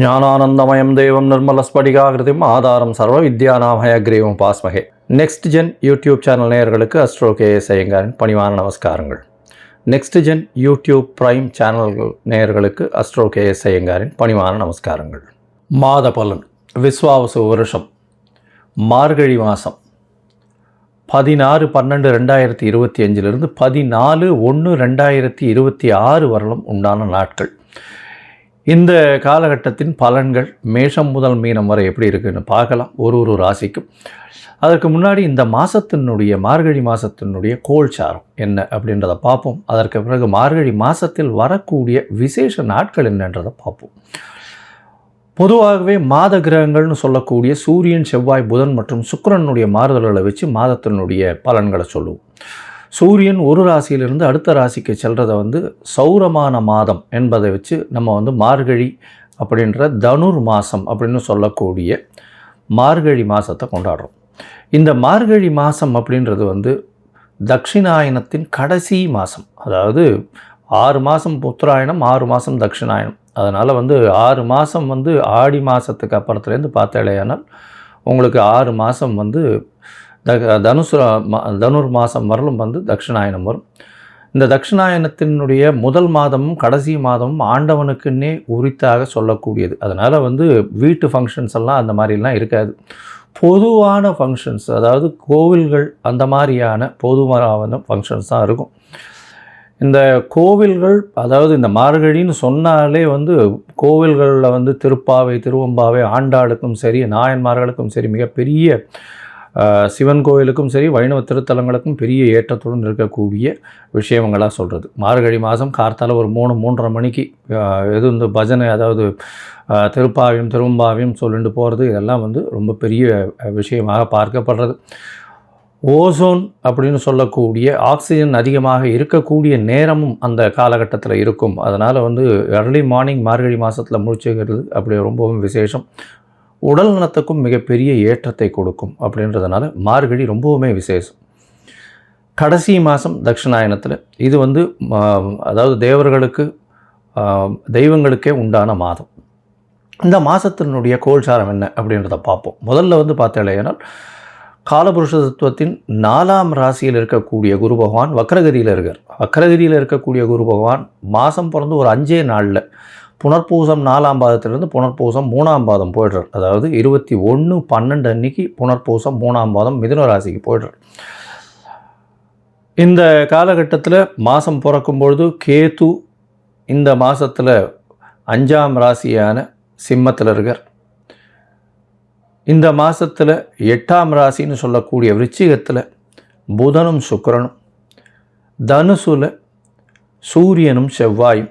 ஞானானந்தமயம் தெய்வம் நிர்மல நிர்மலஸ்படிகாகிருதிம் ஆதாரம் சர்வ வித்யாநாமயக்ரீவம் பாஸ்மகே. நெக்ஸ்ட் ஜென் யூடியூப் சேனல் நேயர்களுக்கு அஸ்ட்ரோ கே ஐயங்காரின் பணிவான நமஸ்காரங்கள். நெக்ஸ்ட் ஜென் யூடியூப் பிரைம் சேனல்கள் நேயர்களுக்கு அஸ்ட்ரோ கே ஐயங்காரின் பணிவான நமஸ்காரங்கள். மாத பலன் விஸ்வாவசு வருஷம் மார்கழி மாதம் பதினாறு பன்னெண்டு ரெண்டாயிரத்தி இருபத்தி அஞ்சிலிருந்து பதினாலு ஒன்று ரெண்டாயிரத்தி இருபத்தி ஆறு வரலும் உண்டான நாட்கள். இந்த காலகட்டத்தின் பலன்கள் மேஷம் முதல் மீனம் வரை எப்படி இருக்குன்னு பார்க்கலாம். ஒரு ஒரு ராசிக்கும். அதற்கு முன்னாடி இந்த மாதத்தினுடைய மார்கழி மாதத்தினுடைய கோல்சாரம் என்ன அப்படின்றத பார்ப்போம். அதற்கு பிறகு மார்கழி மாதத்தில் வரக்கூடிய விசேஷ நாட்கள் என்னன்றதை பார்ப்போம். பொதுவாகவே மாத கிரகங்கள்னு சொல்லக்கூடிய சூரியன் செவ்வாய் புதன் மற்றும் சுக்கிரனுடைய மாறுதல்களை வச்சு மாதத்தினுடைய பலன்களை சொல்லுவோம். சூரியன் ஒரு ராசியிலிருந்து அடுத்த ராசிக்கு செல்கிறத வந்து சௌரமான மாதம் என்பதை வச்சு நம்ம வந்து மார்கழி அப்படின்ற தனுர் மாதம் அப்படின்னு சொல்லக்கூடிய மார்கழி மாதத்தை கொண்டாடுறோம். இந்த மார்கழி மாதம் அப்படின்றது வந்து தட்சிணாயனத்தின் கடைசி மாதம் அதாவது ஆறு மாதம் உத்தராயணம் ஆறு மாதம் தட்சிணாயனம் அதனால் வந்து ஆறு மாதம் வந்து ஆடி மாதத்துக்கு அப்புறத்துலேருந்து பார்த்தாலேயானால் உங்களுக்கு ஆறு மாதம் வந்து த தனுசு தனுர் மாதம் வரலும் வந்து தட்சிணாயனம் வரும். இந்த தட்சிணாயனத்தினுடைய முதல் மாதமும் கடைசி மாதமும் ஆண்டவனுக்குன்னே உரித்தாக சொல்லக்கூடியது. அதனால் வந்து வீட்டு ஃபங்க்ஷன்ஸ் எல்லாம் அந்த மாதிரிலாம் இருக்காது. பொதுவான ஃபங்க்ஷன்ஸ் அதாவது கோவில்கள் அந்த மாதிரியான பொதுவான ஃபங்க்ஷன்ஸ் தான் இருக்கும். இந்த கோவில்கள் அதாவது இந்த மார்கழின்னு சொன்னாலே வந்து கோவில்களில் வந்து திருப்பாவை திருவம்பாவை ஆண்டாளுக்கும் சரி நாயன்மார்களுக்கும் சரி மிகப்பெரிய சிவன் கோவிலுக்கும் சரி வைணவ திருத்தலங்களுக்கும் பெரிய ஏற்றத்துடன் இருக்கக்கூடிய விஷயங்களாக சொல்கிறது மார்கழி மாதம் கார்த்தால ஒரு மூணு மூன்றரை மணிக்கு எது இந்த பஜனை அதாவது திருப்பாவையும் திருவம்பாவையும் சொல்லிட்டு போகிறது இதெல்லாம் வந்து ரொம்ப பெரிய விஷயமாக பார்க்கப்படுறது. ஓசோன் அப்படின்னு சொல்லக்கூடிய ஆக்சிஜன் அதிகமாக இருக்கக்கூடிய நேரமும் அந்த காலகட்டத்தில் இருக்கும். அதனால் வந்து ஏர்லி மார்னிங் மார்கழி மாதத்தில் முடிச்சுக்கிறது அப்படி ரொம்பவும் விசேஷம். உடல் நலத்துக்கும் மிகப்பெரிய ஏற்றத்தை கொடுக்கும் அப்படின்றதுனால மார்கழி ரொம்பவுமே விசேஷம். கடைசி மாதம் தட்சிணாயனத்தில் இது வந்து அதாவது தேவர்களுக்கு தெய்வங்களுக்கே உண்டான மாதம். இந்த மாதத்தினுடைய கோல்சாரம் என்ன அப்படின்றத பார்ப்போம். முதல்ல வந்து பார்த்தேனால் காலபுருஷ தத்துவத்தின் நாலாம் ராசியில் இருக்கக்கூடிய குரு பகவான் வக்ரகதியில் இருக்கார். வக்கரகிரியில் இருக்கக்கூடிய குரு பகவான் மாதம் பிறந்து ஒரு அஞ்சே நாளில் புனர்பூசம் நாலாம் பாதத்திலிருந்து புனர்பூசம் மூணாம் பாதம் போயிடுறார். அதாவது இருபத்தி ஒன்று பன்னெண்டு அன்னைக்கு புனர்பூசம் மூணாம் பாதம் மிதுன ராசிக்கு போயிடுறார். இந்த காலகட்டத்தில் மாதம் பிறக்கும் பொழுது கேது இந்த மாதத்தில் அஞ்சாம் ராசியான சிம்மத்தில் இருக்கார். இந்த மாதத்தில் எட்டாம் ராசின்னு சொல்லக்கூடிய விருச்சிகத்தில் புதனும் சுக்கரனும் தனுசுல சூரியனும் செவ்வாயும்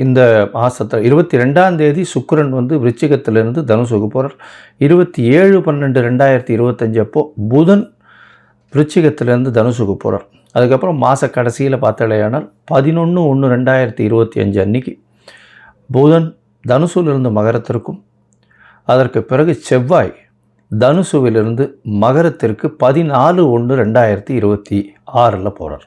இந்த மாதத்தில் இருபத்தி ரெண்டாம் தேதி சுக்கரன் வந்து விருச்சிகத்திலிருந்து தனுசுக்கு போகிறார் இருபத்தி ஏழு பன்னெண்டு ரெண்டாயிரத்தி இருபத்தஞ்சு அப்போ புதன் விருச்சிகத்திலேருந்து தனுசுக்கு போகிறார் அதுக்கப்புறம் மாத கடைசியில் பார்த்தாலேயானால் பதினொன்று ஒன்று ரெண்டாயிரத்தி இருபத்தி அஞ்சு அன்னைக்கு புதன் தனுசுவிலிருந்து மகரத்திற்கும் அதற்கு பிறகு செவ்வாய் தனுசுவிலிருந்து மகரத்திற்கு பதினாலு ஒன்று ரெண்டாயிரத்தி இருபத்தி ஆறில் போகிறார்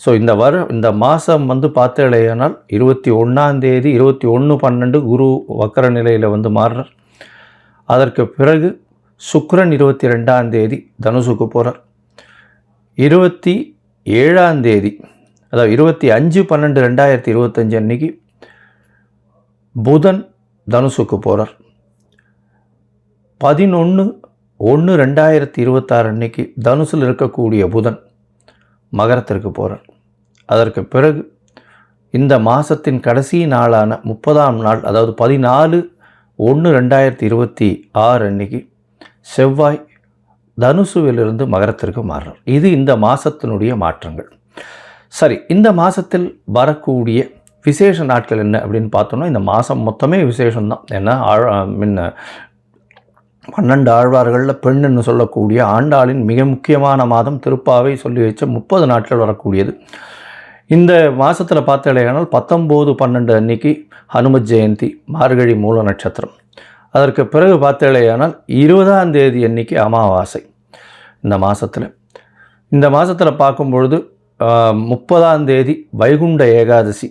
ஸோ இந்த வர இந்த மாதம் வந்து பார்த்தேனால் இருபத்தி ஒன்றாந்தேதி இருபத்தி ஒன்று பன்னெண்டு குரு வக்கர நிலையில் வந்து மாறுறார். அதற்கு பிறகு சுக்ரன் இருபத்தி ரெண்டாம் தேதி தனுசுக்கு போகிறார் இருபத்தி ஏழாம் தேதி அதாவது இருபத்தி அஞ்சு பன்னெண்டு ரெண்டாயிரத்தி இருபத்தஞ்சு அன்னைக்கு புதன் தனுசுக்கு போகிறார் பதினொன்று ஒன்று ரெண்டாயிரத்தி இருபத்தாறு அன்னைக்கு தனுசில் இருக்கக்கூடிய புதன் மகரத்திற்கு போகிறார் அதற்கு பிறகு இந்த மாதத்தின் கடைசி நாளான முப்பதாம் நாள் அதாவது பதினாலு ஒன்று ரெண்டாயிரத்தி இருபத்தி ஆறு அன்னைக்கு செவ்வாய் தனுசுவிலிருந்து மகரத்திற்கு மாறுறார். இது இந்த மாதத்தினுடைய மாற்றங்கள். சரி இந்த மாதத்தில் வரக்கூடிய விசேஷ நாட்கள் என்ன அப்படின்னு பார்த்தோம்னா இந்த மாதம் மொத்தமே விசேஷம்தான். ஏன்னா ஆழ் முன்ன பன்னெண்டு ஆழ்வார்களில் பெண்ணுன்னு சொல்லக்கூடிய ஆண்டாளின் மிக முக்கியமான மாதம் திருப்பாவை சொல்லி வச்ச முப்பது நாட்கள் வரக்கூடியது. இந்த மாதத்தில் பார்த்தீங்கன்னா பத்தொம்போது பன்னெண்டு அன்னைக்கு ஹனுமத் ஜெயந்தி மார்கழி மூல நட்சத்திரம். அதற்கு பிறகு பார்த்தீங்கன்னா இருபதாம் தேதி அன்னைக்கு அமாவாசை இந்த மாதத்தில் இந்த மாதத்தில் பார்க்கும்பொழுது முப்பதாம் தேதி வைகுண்ட ஏகாதசி.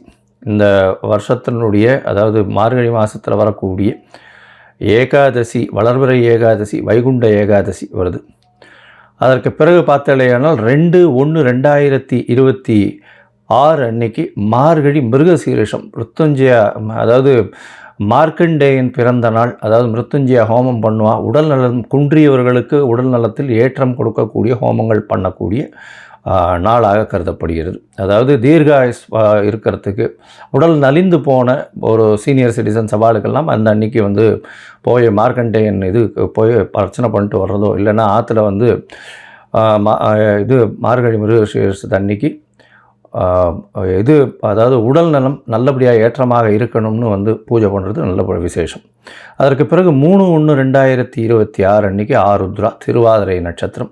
இந்த வருஷத்தினுடைய அதாவது மார்கழி மாதத்தில் வரக்கூடிய ஏகாதசி வளர்பிறை ஏகாதசி வைகுண்ட ஏகாதசி வருது. அதற்கு பிறகு பார்த்தாலேயானால் ரெண்டு ஒன்று ரெண்டாயிரத்தி இருபத்தி ஆறு அன்னைக்கு மார்கழி மிருகசீரிஷம் மிருத்துஞ்சய அதாவது மார்க்கண்டேயன் பிறந்த நாள் அதாவது மிருத்துஞ்சய ஹோமம் பண்ணுவா உடல் நலம் குன்றியவர்களுக்கு உடல் நலத்தில் ஏற்றம் கொடுக்கக்கூடிய ஹோமங்கள் பண்ணக்கூடிய நாளாக கருதப்படுகிறது. அதாவது தீர்காயுஸ் இருக்கிறதுக்கு உடல் நலிந்து போன ஒரு சீனியர் சிட்டிசன் சவாலுக்கெல்லாம் அந்த அன்னைக்கு வந்து போய் மார்க்கண்டேயன் இது போய் அர்ச்சனை பண்ணிட்டு வர்றதோ இல்லைன்னா ஆற்றுல வந்து மா- இது மார்கழி மிருகசீரிஷத்து அன்னைக்கு இது அதாவது உடல் நலம் நல்லபடியாக ஏற்றமாக இருக்கணும்னு வந்து பூஜை பண்ணுறது நல்ல விசேஷம். அதற்கு பிறகு மூணு ஒன்று ரெண்டாயிரத்தி இருபத்தி ஆறு அன்னைக்கு ஆருத்ரா திருவாதிரை நட்சத்திரம்.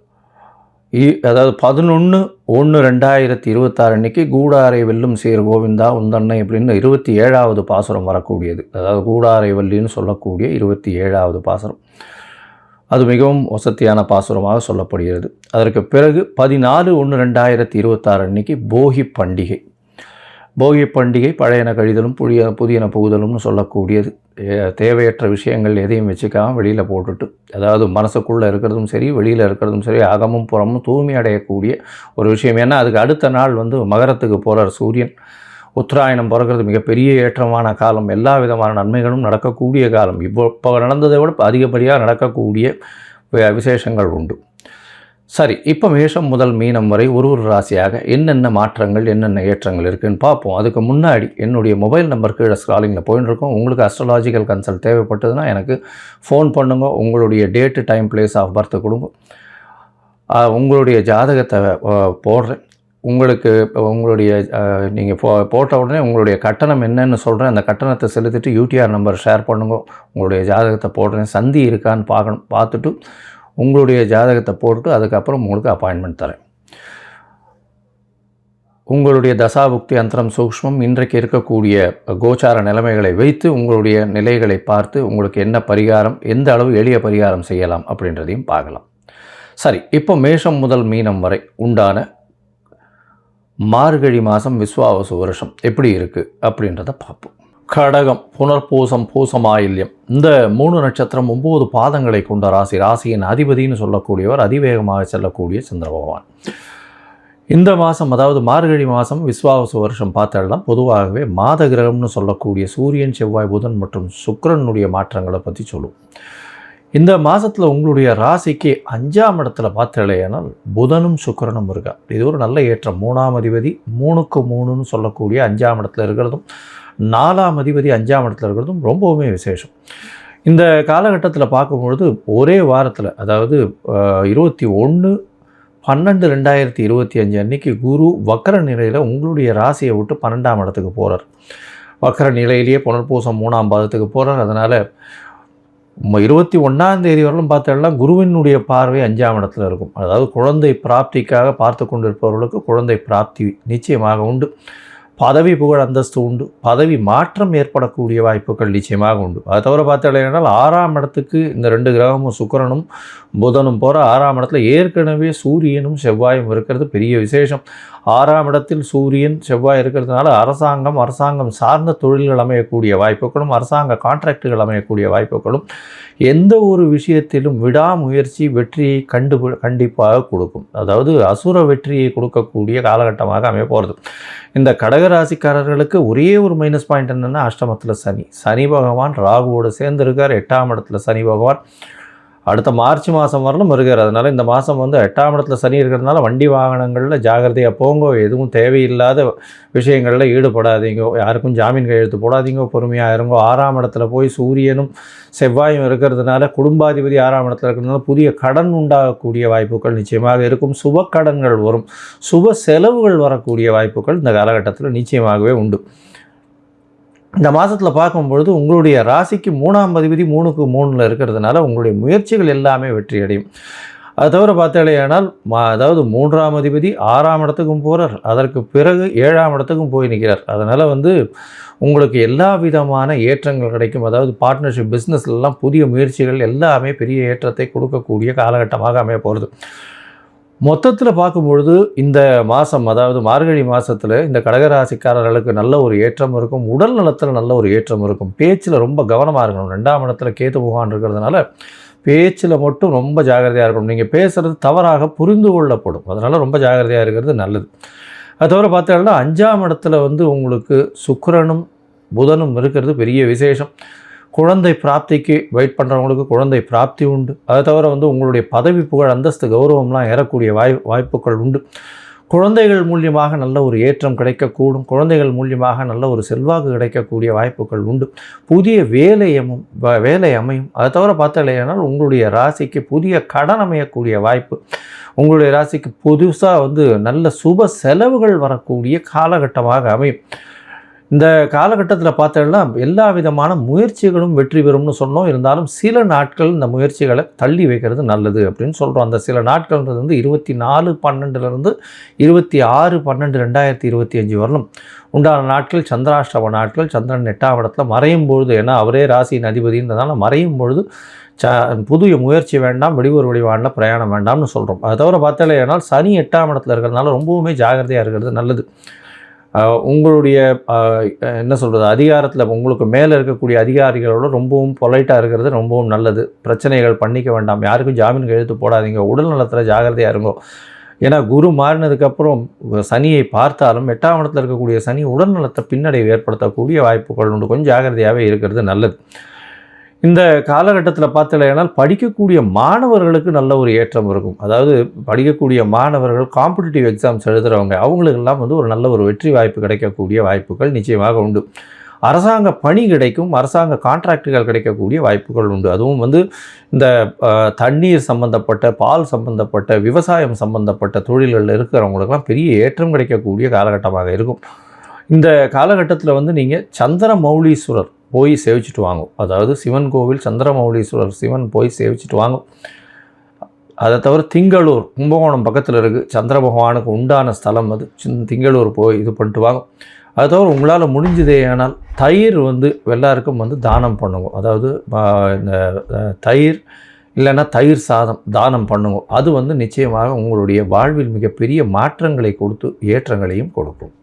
அதாவது பதினொன்று ஒன்று ரெண்டாயிரத்தி இருபத்தாறு அன்னைக்கு கூடாரை வெல்லும் சீர் கோவிந்தா உந்தன்னை அப்படின்னு இருபத்தி ஏழாவது பாசுரம் வரக்கூடியது. அதாவது கூடாரை வள்ளின்னு சொல்லக்கூடிய இருபத்தி ஏழாவது பாசுரம். அது மிகவும் வசத்தியான பாசுரமாக சொல்லப்படுகிறது. அதற்கு பிறகு பதினாலு ஒன்று ரெண்டாயிரத்தி இருபத்தாறு அன்னைக்கு போகி பண்டிகை. போகி பண்டிகை பழையன கழிதலும் புதிய புதியன புகுதலும்னு சொல்லக்கூடியது. தேவையற்ற விஷயங்கள் எதையும் வச்சுக்காம வெளியில் போட்டுட்டு அதாவது மனசுக்குள்ளே இருக்கிறதும் சரி வெளியில் இருக்கிறதும் சரி அகமும் புறமும் தூய்மை அடையக்கூடிய ஒரு விஷயம். ஏன்னா அதுக்கு அடுத்த நாள் வந்து மகரத்துக்கு போகிறார் சூரியன். உத்தராயணம் பிறக்கிறது மிகப்பெரிய ஏற்றமான காலம். எல்லா விதமான நன்மைகளும் நடக்கக்கூடிய காலம். இப்போ இப்போ நடந்ததை விட அதிகப்படியாக நடக்கக்கூடிய விசேஷங்கள் உண்டு. சரி இப்போ மேஷம் முதல் மீனம் வரை ஒரு ஒரு ராசியாக என்னென்ன மாற்றங்கள் என்னென்ன ஏற்றங்கள் இருக்குன்னு பார்ப்போம். அதுக்கு முன்னாடி என்னுடைய மொபைல் நம்பர் கீழே ஸ்க்ராலிங்கில் போயின்னு இருக்கோம். உங்களுக்கு அஸ்ட்ராலாஜிக்கல் கன்சல்ட் தேவைப்பட்டதுன்னா எனக்கு ஃபோன் பண்ணுங்க. உங்களுடைய date time place of birth கொடுங்க. உங்களுடைய ஜாதகத்தை போடுறேன். உங்களுக்கு இப்போ உங்களுடைய நீங்கள் போ போட்ட உடனே உங்களுடைய கட்டணம் என்னன்னு சொல்கிறேன் அந்த கட்டணத்தை செலுத்திட்டு யூடிஆர் நம்பர் ஷேர் பண்ணுங்க. உங்களுடைய ஜாதகத்தை போடுறேன். சந்தி இருக்கான்னு பார்க்கணும். பார்த்துட்டு உங்களுடைய ஜாதகத்தை போட்டு அதுக்கப்புறம் உங்களுக்கு அப்பாயின்மெண்ட் தரேன். உங்களுடைய தசாபுக்தி அந்தரம் சூக்ஷ்மம் இன்றைக்கு இருக்கக்கூடிய கோச்சார நிலைமைகளை வைத்து உங்களுடைய நிலைகளை பார்த்து உங்களுக்கு என்ன பரிகாரம் எந்த அளவு எளிய பரிகாரம் செய்யலாம் அப்படின்றதையும் பார்க்கலாம். சரி இப்போ மேஷம் முதல் மீனம் வரை உண்டான மார்கழி மாதம் விஸ்வாவசு வருஷம் எப்படி இருக்குது அப்படின்றத பார்ப்போம். கடகம் புனர்பூசம் பூசமாயில்யம். இந்த மூணு நட்சத்திரம் ஒம்பது பாதங்களை கொண்ட ராசி. ராசியின் அதிபதின்னு சொல்லக்கூடியவர் அதிவேகமாக செல்லக்கூடிய சந்திர பகவான். இந்த மாதம் அதாவது மார்கழி மாதம் விஸ்வாவசு வருஷம் பார்த்தால்னா பொதுவாகவே மாத கிரகம்னு சொல்லக்கூடிய சூரியன் செவ்வாய் புதன் மற்றும் சுக்கரனுடைய மாற்றங்களை பற்றி சொல்லுவோம் இந்த மாதத்தில் உங்களுடைய ராசிக்கு அஞ்சாம் இடத்துல பார்த்தலையானால் புதனும் சுக்கரனும் இருக்கா? இது ஒரு நல்ல ஏற்றம். மூணாம் அதிபதி மூணுக்கு மூணுன்னு சொல்லக்கூடிய அஞ்சாம் இடத்துல இருக்கிறதும் நாலாம் அதிபதி அஞ்சாம் இடத்துல இருக்கிறதும் ரொம்பவுமே விசேஷம். இந்த காலகட்டத்தில் பார்க்கும்பொழுது ஒரே வாரத்தில் அதாவது இருபத்தி ஒன்று பன்னெண்டு ரெண்டாயிரத்தி இருபத்தி அஞ்சு அன்னைக்கு குரு வக்கர நிலையில் உங்களுடைய ராசியை விட்டு பன்னெண்டாம் இடத்துக்கு போகிறார் வக்கர நிலையிலேயே புனர்பூசம் மூணாம் பாதத்துக்கு போகிறார் அதனால் இருபத்தி ஒன்றாம் தேதி வரலும் பார்த்தோம்னா குருவினுடைய பார்வை அஞ்சாம் இடத்துல இருக்கும். அதாவது குழந்தை பிராப்திக்காக பார்த்து கொண்டிருப்பவர்களுக்கு குழந்தை பிராப்தி நிச்சயமாக உண்டு. பதவி புகழ் அந்தஸ்து உண்டு. பதவி மாற்றம் ஏற்படக்கூடிய வாய்ப்புகள் நிச்சயமாக உண்டு. அதை தவிர பார்த்தீங்கன்னா ஆறாம் இடத்துக்கு இந்த ரெண்டு கிரகமும் சுக்கரனும் புதனும் போகிற ஆறாம் இடத்துல ஏற்கனவே சூரியனும் செவ்வாயும் இருக்கிறது பெரிய விசேஷம். ஆறாம் இடத்தில் சூரியன் செவ்வாய் இருக்கிறதுனால அரசாங்கம் அரசாங்கம் சார்ந்த தொழில்கள் அமையக்கூடிய வாய்ப்புகளும் அரசாங்க கான்ட்ராக்டுகள் அமையக்கூடிய வாய்ப்புகளும் எந்த ஒரு விஷயத்திலும் விடாமுயற்சி வெற்றியை கண்டு கண்டிப்பாக கொடுக்கும். அதாவது அசுர வெற்றியை கொடுக்கக்கூடிய காலகட்டமாக அமைய போகிறது இந்த கடகராசிக்காரர்களுக்கு ஒரே ஒரு மைனஸ் பாயிண்ட் என்னென்னா அஷ்டமத்தில் சனி. சனி பகவான் ராகுவோடு சேர்ந்திருக்கார். எட்டாம் இடத்துல சனி பகவான் அடுத்த மார்ச் மாதம் வரலும் வருகிறார். அதனால் இந்த மாதம் வந்து எட்டாம் இடத்துல சனி இருக்கிறதுனால வண்டி வாகனங்களில் ஜாகிரதையாக போங்க. எதுவும் தேவையில்லாத விஷயங்களில் ஈடுபடாதீங்க. யாருக்கும் ஜாமீன் கையெழுத்து போடாதீங்க. பொறுமையாக இருங்க. ஆறாம் இடத்துல போய் சூரியனும் செவ்வாயும் இருக்கிறதுனால குடும்பாதிபதி ஆறாம் இடத்துல இருக்கிறதுனால புதிய கடன் உண்டாகக்கூடிய வாய்ப்புகள் நிச்சயமாக இருக்கும். சுப கடன்கள் வரும். சுப செலவுகள் வரக்கூடிய வாய்ப்புகள் இந்த காலகட்டத்தில் நிச்சயமாகவே உண்டு. இந்த மாதத்தில் பார்க்கும்பொழுது உங்களுடைய ராசிக்கு மூணாம் அதிபதி மூணுக்கு மூணில் இருக்கிறதுனால உங்களுடைய முயற்சிகள் எல்லாமே வெற்றியடையும் அது தவிர பார்த்தாலேயானால் மா அதாவது மூன்றாம் அதிபதி ஆறாம் இடத்துக்கும் போகிறார் அதற்கு பிறகு ஏழாம் இடத்துக்கும் போய் நிற்கிறார். அதனால் வந்து உங்களுக்கு எல்லா விதமான ஏற்றங்கள் கிடைக்கும். அதாவது பார்ட்னர்ஷிப் பிஸ்னஸ்லாம் புதிய முயற்சிகள் எல்லாமே பெரிய ஏற்றத்தை கொடுக்கக்கூடிய காலகட்டமாக அமைய போகிறது மொத்தத்தில் பார்க்கும்பொழுது இந்த மாதம் அதாவது மார்கழி மாதத்தில் இந்த கடகராசிக்காரர்களுக்கு நல்ல ஒரு ஏற்றம் இருக்கும் உடல் நலத்தில் நல்ல ஒரு ஏற்றம் இருக்கும். பேச்சில் ரொம்ப கவனமாக இருக்கணும். ரெண்டாம் இடத்துல கேத்து புகான் இருக்கிறதுனால பேச்சில் மட்டும் ரொம்ப ஜாகிரதையாக இருக்கணும். நீங்கள் பேசுகிறது தவறாக புரிந்து கொள்ளப்படும். அதனால் ரொம்ப ஜாகிரதையாக இருக்கிறது நல்லது. அது தவிர பார்த்தீங்கன்னா அஞ்சாம் இடத்துல வந்து உங்களுக்கு சுக்கரனும் புதனும் இருக்கிறது பெரிய விசேஷம். குழந்தை பிராப்திக்கு வெயிட் பண்ணுறவங்களுக்கு குழந்தை பிராப்தி உண்டு. அதை தவிர வந்து உங்களுடைய பதவி புகழ் அந்தஸ்து கௌரவம்லாம் ஏறக்கூடிய வாய் வாய்ப்புகள் உண்டு. குழந்தைகள் மூலியமாக நல்ல ஒரு ஏற்றம் கிடைக்கக்கூடும். குழந்தைகள் மூலியமாக நல்ல ஒரு செல்வாக்கு கிடைக்கக்கூடிய வாய்ப்புகள் உண்டு. புதிய வேலையமும் வேலை அமையும். அதை தவிர பார்த்தாலேனால் உங்களுடைய ராசிக்கு புதிய கடன் அமையக்கூடிய வாய்ப்பு உங்களுடைய ராசிக்கு புதுசாக வந்து நல்ல சுப செலவுகள் வரக்கூடிய காலகட்டமாக அமையும். இந்த காலகட்டத்தில் பார்த்தோம்னா எல்லா விதமான முயற்சிகளும் வெற்றி பெறும்னு சொன்னோம். இருந்தாலும் சில நாட்கள் இந்த முயற்சிகளை தள்ளி வைக்கிறது நல்லது அப்படின்னு சொல்கிறோம் அந்த சில நாட்கள்ன்றது வந்து இருபத்தி நாலு பன்னெண்டுலேருந்து இருபத்தி ஆறு பன்னெண்டு ரெண்டாயிரத்தி இருபத்தி அஞ்சு வரலும் உண்டான நாட்கள். சந்திராஷ்டம நாட்கள் சந்திரன் எட்டாம் இடத்துல மறையும் பொழுது ஏன்னா அவரே ராசியின் அதிபதின்றதால மறையும் பொழுது ச புதிய முயற்சி வேண்டாம் வெளியூர் வெளிவாண்டில் பிரயாணம் வேண்டாம்னு சொல்கிறோம் அதை தவிர பார்த்தாலே ஏன்னால் சனி எட்டாம் இடத்துல இருக்கிறதுனால ரொம்பவுமே ஜாகிரதையாக இருக்கிறது நல்லது. உங்களுடைய என்ன சொல்கிறது அதிகாரத்தில் உங்களுக்கு மேலே இருக்கக்கூடிய அதிகாரிகளோட ரொம்பவும் பொலைட்டாக இருக்கிறது ரொம்பவும் நல்லது. பிரச்சனைகள் பண்ணிக்க வேண்டாம். யாருக்கும் ஜாமீன் கையெழுத்து போடாதீங்க. உடல் நலத்தில் ஜாகிரதையாக இருங்கோ. ஏன்னா குரு மாறினதுக்கப்புறம் சனியை பார்த்தாலும் எட்டாம் இடத்துல இருக்கக்கூடிய சனி உடல் நலத்தை பின்னடைவு ஏற்படுத்தக்கூடிய வாய்ப்புகள் உண்டு. கொஞ்சம் ஜாகிரதையாகவே இருக்கிறது நல்லது. இந்த காலகட்டத்தில் பார்த்தலையானால் படிக்கக்கூடிய மாணவர்களுக்கு நல்ல ஒரு ஏற்றம் இருக்கும். அதாவது படிக்கக்கூடிய மாணவர்கள் காம்படிட்டிவ் எக்ஸாம்ஸ் எழுதுகிறவங்க அவங்களுக்கெல்லாம் வந்து ஒரு நல்ல ஒரு வெற்றி வாய்ப்பு கிடைக்கக்கூடிய வாய்ப்புகள் நிச்சயமாக உண்டு. அரசாங்க பணி கிடைக்கும் அரசாங்க கான்ட்ராக்டுகள் கிடைக்கக்கூடிய வாய்ப்புகள் உண்டு. அதுவும் வந்து இந்த தண்ணீர் சம்பந்தப்பட்ட பால் சம்பந்தப்பட்ட விவசாயம் சம்பந்தப்பட்ட தொழில்களில் இருக்கிறவங்களுக்கெல்லாம் பெரிய ஏற்றம் கிடைக்கக்கூடிய காலகட்டமாக இருக்கும். இந்த காலகட்டத்தில் வந்து நீங்கள் சந்திர மௌலீஸ்வரர் போய் சேவிச்சுட்டு வாங்கும். அதாவது சிவன் கோவில் சந்திரமௌலீஸ்வரர் சிவன் போய் சேவிச்சுட்டு வாங்கும். அதை தவிர திங்களூர் கும்பகோணம் பக்கத்தில் இருக்குது சந்திர பகவானுக்கு உண்டான ஸ்தலம் அது. திங்களூர் போய் இது பண்ணிட்டு வாங்கும். அதை தவிர உங்களால் முடிஞ்சதே ஆனால் தயிர் வந்து எல்லாருக்கும் வந்து தானம் பண்ணுவோம். அதாவது இந்த தயிர் இல்லைன்னா தயிர் சாதம் தானம் பண்ணுவோம். அது வந்து நிச்சயமாக உங்களுடைய வாழ்வில் மிகப்பெரிய மாற்றங்களை கொடுத்து ஏற்றங்களையும் கொடுக்கும்.